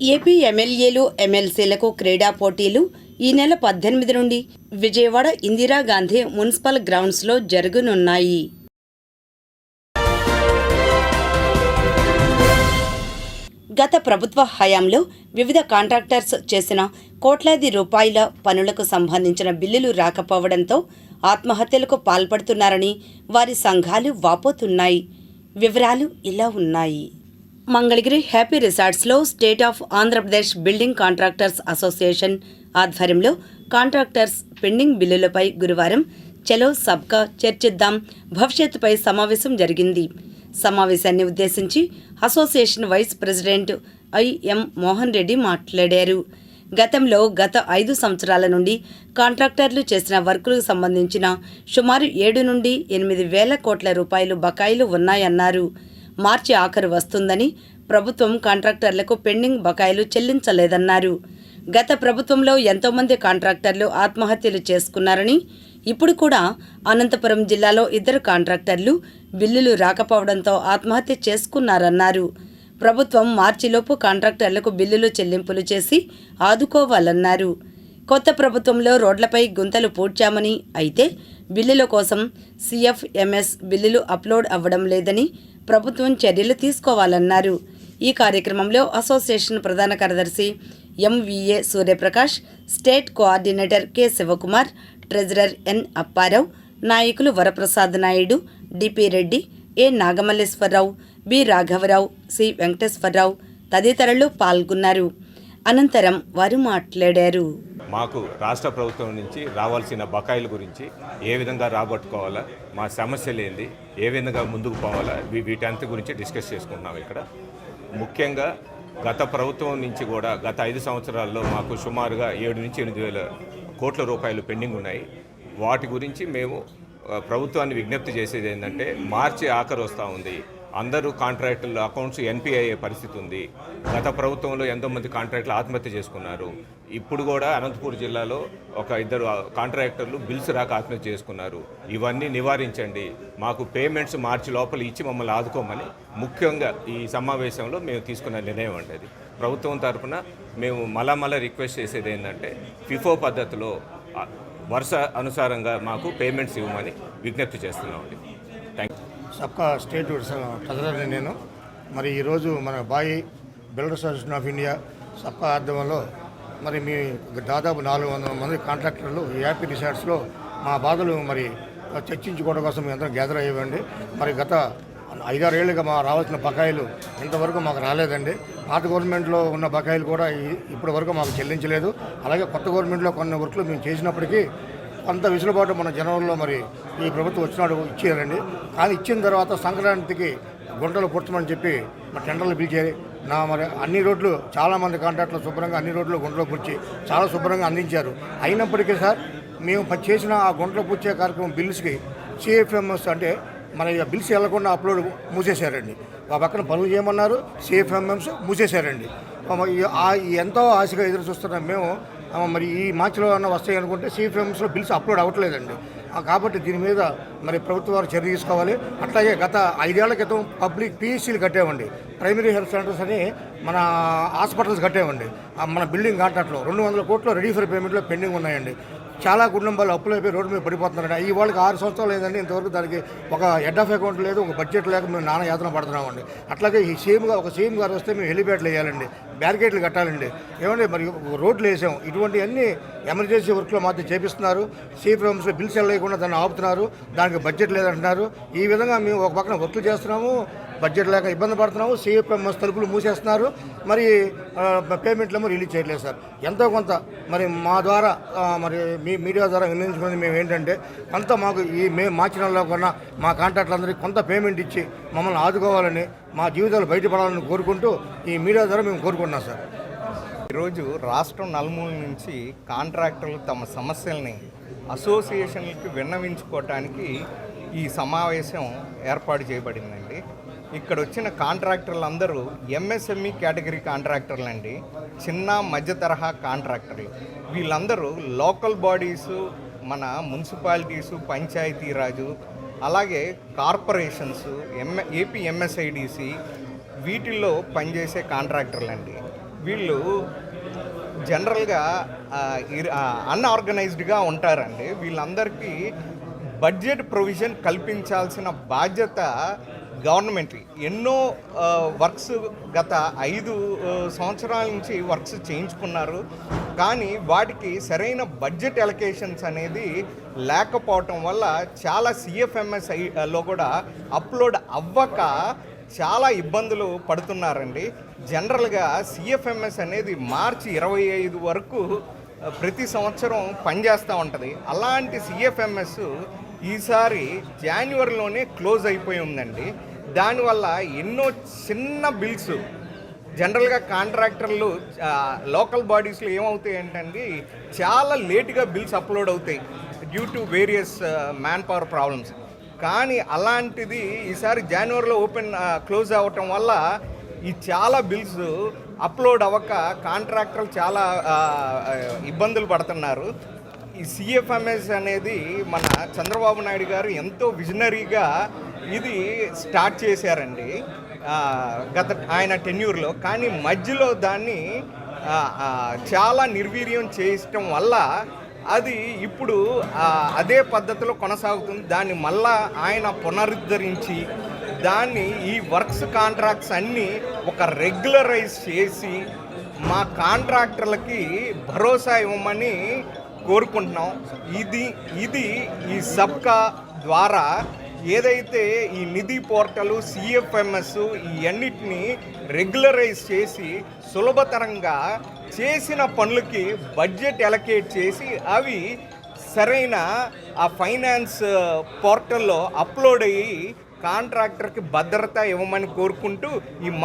AP ఎమ్మెల్యేలు ఎమ్మెల్సీలకు క్రీడా పోటీలు ఈ నెల పద్దెనిమిది నుండి విజయవాడ ఇందిరాగాంధీ మున్సిపల్ గ్రౌండ్స్లో జరగనున్నాయి. గత ప్రభుత్వ హయాంలో వివిధ కాంట్రాక్టర్స్ చేసిన కోట్లాది రూపాయల పనులకు సంబంధించిన బిల్లులు రాకపోవడంతో ఆత్మహత్యలకు పాల్పడుతున్నారని వారి సంఘాలు వాపోతున్నాయి. వివరాలు ఇలా ఉన్నాయి. Mangalagiri happy రిసార్ట్స్లో state of Andhra Pradesh building contractors association ఆధ్వర్యంలో కాంట్రాక్టర్స్ పెండింగ్ బిల్లులపై గురువారం చలో సబ్కా చర్చిద్దాం భవిష్యత్తుపై సమావేశం జరిగింది. సమావేశాన్ని ఉద్దేశించి association vice president I M Mohan Reddy మాట్లాడారు. గతంలో గత ఐదు సంవత్సరాల నుండి కాంట్రాక్టర్లు చేసిన వర్కులకు సంబంధించిన సుమారు ఏడు నుండి ఎనిమిది వేల కోట్ల రూపాయలు బకాయిలు ఉన్నాయన్నారు. మార్చి ఆఖరు వస్తుందని ప్రభుత్వం కాంట్రాక్టర్లకు పెండింగ్ బకాయిలు చెల్లించలేదన్నారు. గత ప్రభుత్వంలో ఎంతోమంది కాంట్రాక్టర్లు ఆత్మహత్యలు చేసుకున్నారని ఇప్పుడు కూడా అనంతపురం జిల్లాలో ఇద్దరు కాంట్రాక్టర్లు బిల్లులు రాకపోవడంతో ఆత్మహత్య చేసుకున్నారన్నారు. ప్రభుత్వం మార్చిలోపు కాంట్రాక్టర్లకు బిల్లులు చెల్లింపులు చేసి ఆదుకోవాలన్నారు. కొత్త ప్రభుత్వంలో రోడ్లపై గుంతలు పూడ్చామని అయితే బిల్లుల కోసం సిఎఫ్ఎంఎస్ బిల్లులు అప్లోడ్ అవ్వడం లేదని ప్రభుత్వం చర్యలు తీసుకోవాలన్నారు. ఈ కార్యక్రమంలో అసోసియేషన్ ప్రధాన కార్యదర్శి M V A Suryaprakash state coordinator K Sivakumar treasurer N Apparao నాయకులు Varaprasad Naidu D P Reddy A Nagamalleswararao B రాఘవరావు సి వెంకటేశ్వరరావు తదితరులు పాల్గొన్నారు. అనంతరం వారు మాట్లాడారు. మాకు రాష్ట్ర ప్రభుత్వం నుంచి రావాల్సిన బకాయిల గురించి ఏ విధంగా రాబట్టుకోవాలా మా సమస్యలు ఏంది ఏ విధంగా ముందుకు పోవాలా వీటంత గురించి డిస్కస్ చేసుకుంటున్నాం ఇక్కడ. ముఖ్యంగా గత ప్రభుత్వం నుంచి కూడా గత ఐదు సంవత్సరాల్లో మాకు సుమారుగా ఏడు నుంచి ఎనిమిది వేల కోట్ల రూపాయలు పెండింగ్ ఉన్నాయి. వాటి గురించి మేము ప్రభుత్వాన్ని విజ్ఞప్తి చేసేది ఏంటంటే మార్చి ఆఖరు వస్తూ ఉంది. అందరూ కాంట్రాక్టుల అకౌంట్స్ ఎన్పిఐ అయ్యే పరిస్థితి ఉంది. గత ప్రభుత్వంలో ఎంతోమంది కాంట్రాక్టులు ఆత్మహత్య చేసుకున్నారు. ఇప్పుడు కూడా అనంతపూర్ జిల్లాలో ఒక ఇద్దరు కాంట్రాక్టర్లు బిల్స్ రాక ఆత్మహత్య చేసుకున్నారు. ఇవన్నీ నివారించండి. మాకు పేమెంట్స్ మార్చి లోపల ఇచ్చి మమ్మల్ని ఆదుకోమని ముఖ్యంగా ఈ సమావేశంలో మేము తీసుకున్న నిర్ణయం అండి అది. ప్రభుత్వం తరఫున మేము మలమల రిక్వెస్ట్ చేసేది ఏంటంటే ఫిఫో పద్ధతిలో వరుస అనుసారంగా మాకు పేమెంట్స్ ఇవ్వమని విజ్ఞప్తి చేస్తున్నామండి. సబ్కా స్టేట్ ట్రెజరర్ని నేను. మరి ఈరోజు మన BAI builder association of India సబ్కా ఆధ్వర్యంలో మరి మీ దాదాపు నాలుగు వందల మంది కాంట్రాక్టర్లు ఈ యాపీ రిసార్ట్స్లో మా బాధలు మరి చర్చించుకోవడం కోసం మీ అందరం గ్యాదర్ అయ్యేవండి మరి గత ఐదారేళ్ళుగా మా రావాల్సిన బకాయిలు ఇంతవరకు మాకు రాలేదండి. పాత గవర్నమెంట్లో ఉన్న బకాయిలు కూడా ఇప్పటివరకు ఇప్పటి వరకు మాకు చెల్లించలేదు. అలాగే కొత్త గవర్నమెంట్లో కొన్ని వర్క్లు మేము చేసినప్పటికీ అంత వెసులుబాటు మన జనంలో మరి ఈ ప్రభుత్వం వచ్చినాడు ఇచ్చేయాలండి. కానీ ఇచ్చిన తర్వాత సంక్రాంతికి గుంటలు పుట్టమని చెప్పి మా టెండర్లు పిలిచారు. నా మరి అన్ని రోడ్లు చాలామంది కాంట్రాక్టులు శుభ్రంగా అన్ని రోడ్లు గుంటలు పుచ్చి చాలా శుభ్రంగా అందించారు. అయినప్పటికీ సార్ మేము చేసిన ఆ గుంటలు పుచ్చే కార్యక్రమం బిల్స్కి సిఎఫ్ఎంఎస్ అంటే మన బిల్స్ వెళ్ళకుండా అప్లోడ్ మూసేశారండి. ఆ పక్కన పనులు చేయమన్నారు సిఎఫ్ఎంఎంస్ మూసేశారండి. ఎంతో ఆశగా ఎదురు చూస్తున్నాం మేము మరి ఈ మార్చిలో అన్న వస్తాయి అనుకుంటే సిఎఫ్ఎంస్లో బిల్స్ అప్లోడ్ అవ్వట్లేదండి. కాబట్టి దీని మీద మరి ప్రభుత్వ వారు చర్య తీసుకోవాలి. అట్లాగే గత ఐదేళ్ళ క్రితం పబ్లిక్ పిఎస్సీలు కట్టామండి ప్రైమరీ హెల్త్ సెంటర్స్ అని మన హాస్పిటల్స్ కట్టామండి మన బిల్డింగ్ కాంట్రాక్ట్లో రెండు వందల కోట్లు రెడీ ఫర్ పేమెంట్లో పెండింగ్ ఉన్నాయండి. చాలా కుటుంబాలు అప్పులు అయిపోయి రోడ్డు మీద పడిపోతున్నారండి. ఈ వాళ్ళకి ఆరు సంవత్సరాలు లేదండి ఇంతవరకు దానికి ఒక హెడ్ ఆఫ్ అకౌంట్ లేదు ఒక బడ్జెట్ లేక మేము నానా యాతన పడుతున్నామండి. అట్లాగే ఈ సీఎం ఒక సీఎం గారు వస్తే మేము హెలిప్యాడ్లు వేయాలండి. బ్యారికేడ్లు కట్టాలండి. ఏమంటే మరి రోడ్లు వేసాం. ఇటువంటి అన్ని ఎమర్జెన్సీ వర్క్లో మాత్రం చేపిస్తున్నారు. సీఎంలో బిల్స్ వెళ్ళకుండా దాన్ని ఆపుతున్నారు. దానికి బడ్జెట్ లేదంటున్నారు. ఈ విధంగా మేము ఒక పక్కన వర్క్లు చేస్తున్నాము. బడ్జెట్ లేక ఇబ్బంది పడుతున్నాము సిఎఫ్ఎంఎస్ తలుపులు మూసేస్తున్నారు. మరి పేమెంట్లేమో రిలీజ్ చేయట్లేదు సార్. ఎంతో కొంత మరి మా ద్వారా మరి మీ మీడియా ద్వారా వినియోగించుకునేది మేము ఏంటంటే కొంత మాకు ఈ మే మార్చి నెలలో కన్నా మా కాంట్రాక్టులందరికీ కొంత పేమెంట్ ఇచ్చి మమ్మల్ని ఆదుకోవాలని మా జీవితాలు బయటపడాలని కోరుకుంటూ ఈ మీడియా ద్వారా మేము కోరుకుంటున్నాం సార్. ఈరోజు రాష్ట్రం నలుమూల నుంచి కాంట్రాక్టర్లు తమ సమస్యల్ని అసోసియేషన్లకి విన్నవించుకోవటానికి ఈ సమావేశం ఏర్పాటు చేయబడిందండి. ఇక్కడ వచ్చిన కాంట్రాక్టర్లు అందరూ ఎంఎస్ఎంఈ కేటగిరీ కాంట్రాక్టర్లు అండి చిన్న మధ్య తరహా కాంట్రాక్టర్లు. వీళ్ళందరూ లోకల్ బాడీసు మన మున్సిపాలిటీసు పంచాయతీరాజు అలాగే కార్పొరేషన్స్ ఎంఏ ఏపీ ఎంఎస్ఐడిసి వీటిల్లో పనిచేసే కాంట్రాక్టర్లు అండి వీళ్ళు జనరల్గా అన్ఆర్గనైజ్డ్గా ఉంటారండి. వీళ్ళందరికీ బడ్జెట్ ప్రొవిజన్ కల్పించాల్సిన బాధ్యత గవర్నమెంట్ ఎన్నో వర్క్స్ గత ఐదు సంవత్సరాల నుంచి వర్క్స్ చేయించుకున్నారు. కానీ వాటికి సరైన బడ్జెట్ ఎలకేషన్స్ అనేది లేకపోవటం వల్ల చాలా సిఎఫ్ఎంఎస్లో కూడా అప్లోడ్ అవ్వక చాలా ఇబ్బందులు పడుతున్నారండి. జనరల్గా సిఎఫ్ఎంఎస్ అనేది మార్చి ఇరవై ఐదు వరకు ప్రతి సంవత్సరం పనిచేస్తూ ఉంటుంది. అలాంటి సిఎఫ్ఎంఎస్ ఈసారి జాన్యువరిలోనే క్లోజ్ అయిపోయి ఉందండి. దానివల్ల ఎన్నో చిన్న బిల్స్ జనరల్గా కాంట్రాక్టర్లు లోకల్ బాడీస్లో ఏమవుతాయి ఏంటండి చాలా లేటుగా బిల్స్ అప్లోడ్ అవుతాయి due to various manpower problems కానీ అలాంటిది ఈసారి జనవరిలో ఓపెన్ క్లోజ్ అవ్వటం వల్ల ఈ చాలా బిల్స్ అప్లోడ్ అవ్వక కాంట్రాక్టర్లు చాలా ఇబ్బందులు పడుతున్నారు. ఈ సిఎఫ్ఎంఎస్ అనేది మన చంద్రబాబు నాయుడు గారు ఎంతో విజనరీగా ఇది స్టార్ట్ చేశారండి. గత ఆయన టెన్యూర్లో. కానీ మధ్యలో దాన్ని చాలా నిర్వీర్యం చేయటం వల్ల అది ఇప్పుడు అదే పద్ధతిలో కొనసాగుతుంది. దాన్ని మళ్ళా ఆయన పునరుద్ధరించి దాన్ని ఈ వర్క్స్ కాంట్రాక్ట్స్ అన్నీ ఒక రెగ్యులరైజ్ చేసి మా కాంట్రాక్టర్లకి భరోసా ఇవ్వమని కోరుకుంటున్నాం. ఇది ఇది ఈ సబ్కా ద్వారా ఏదైతే ఈ నిధి పోర్టలు సిఎఫ్ఎంఎస్ ఇవన్నిటిని రెగ్యులరైజ్ చేసి సులభతరంగా చేసిన పనులకి బడ్జెట్ ఎలకేట్ చేసి అవి సరైన ఆ ఫైనాన్స్ పోర్టల్లో అప్లోడ్ అయ్యి కాంట్రాక్టర్కి భద్రత ఇవ్వమని కోరుకుంటూ ఈ